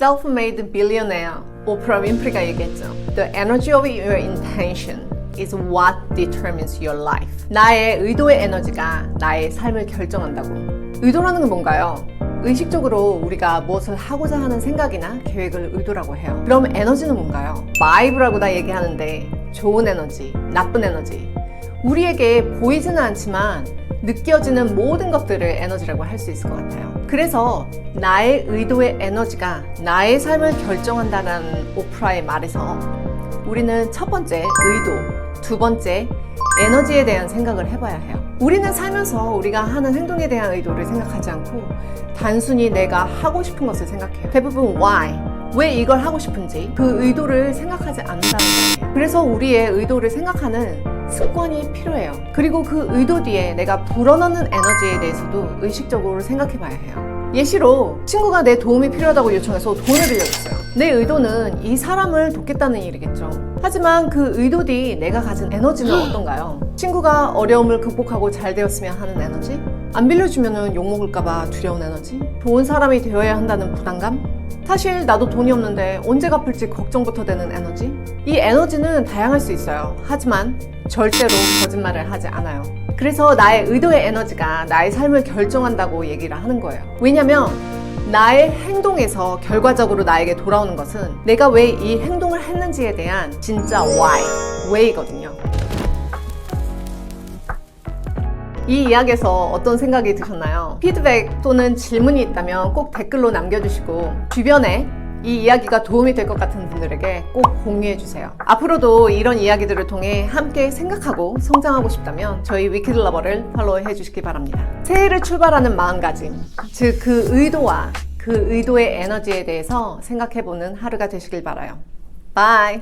Self-made billionaire 오프라 윈프리가 얘기했죠. The energy of your intention is what determines your life. 나의 의도의 에너지가 나의 삶을 결정한다고. 의도라는 건 뭔가요? 의식적으로 우리가 무엇을 하고자 하는 생각이나 계획을 의도라고 해요. 그럼 에너지는 뭔가요? 바이브라고 다 얘기하는데 좋은 에너지, 나쁜 에너지. 우리에게 보이지는 않지만 느껴지는 모든 것들을 에너지라고 할 수 있을 것 같아요. 그래서 나의 의도의 에너지가 나의 삶을 결정한다는 오프라의 말에서 우리는 첫 번째 의도, 두 번째 에너지에 대한 생각을 해봐야 해요. 우리는 살면서 우리가 하는 행동에 대한 의도를 생각하지 않고 단순히 내가 하고 싶은 것을 생각해요. 대부분 why, 왜 이걸 하고 싶은지 그 의도를 생각하지 않는다는 거예요. 그래서 우리의 의도를 생각하는 습관이 필요해요. 그리고 그 의도 뒤에 내가 불어넣는 에너지에 대해서도 의식적으로 생각해 봐야 해요. 예시로 친구가 내 도움이 필요하다고 요청해서 돈을 빌려줬어요. 내 의도는 이 사람을 돕겠다는 일이겠죠. 하지만 그 의도 뒤 내가 가진 에너지는 어떤가요? 친구가 어려움을 극복하고 잘 되었으면 하는 에너지? 안 빌려주면 욕먹을까봐 두려운 에너지? 좋은 사람이 되어야 한다는 부담감? 사실 나도 돈이 없는데 언제 갚을지 걱정부터 되는 에너지? 이 에너지는 다양할 수 있어요. 하지만 절대로 거짓말을 하지 않아요. 그래서 나의 의도의 에너지가 나의 삶을 결정한다고 얘기를 하는 거예요. 왜냐면 나의 행동에서 결과적으로 나에게 돌아오는 것은 내가 왜 이 행동을 했는지에 대한 진짜 why, 왜이거든요. 이 이야기에서 어떤 생각이 드셨나요? 피드백 또는 질문이 있다면 꼭 댓글로 남겨주시고 주변에 이 이야기가 도움이 될 것 같은 분들에게 꼭 공유해 주세요. 앞으로도 이런 이야기들을 통해 함께 생각하고 성장하고 싶다면 저희 위키드 러버를 팔로우해 주시기 바랍니다. 새해를 출발하는 마음가짐, 즉 그 의도와 그 의도의 에너지에 대해서 생각해 보는 하루가 되시길 바라요. 바이!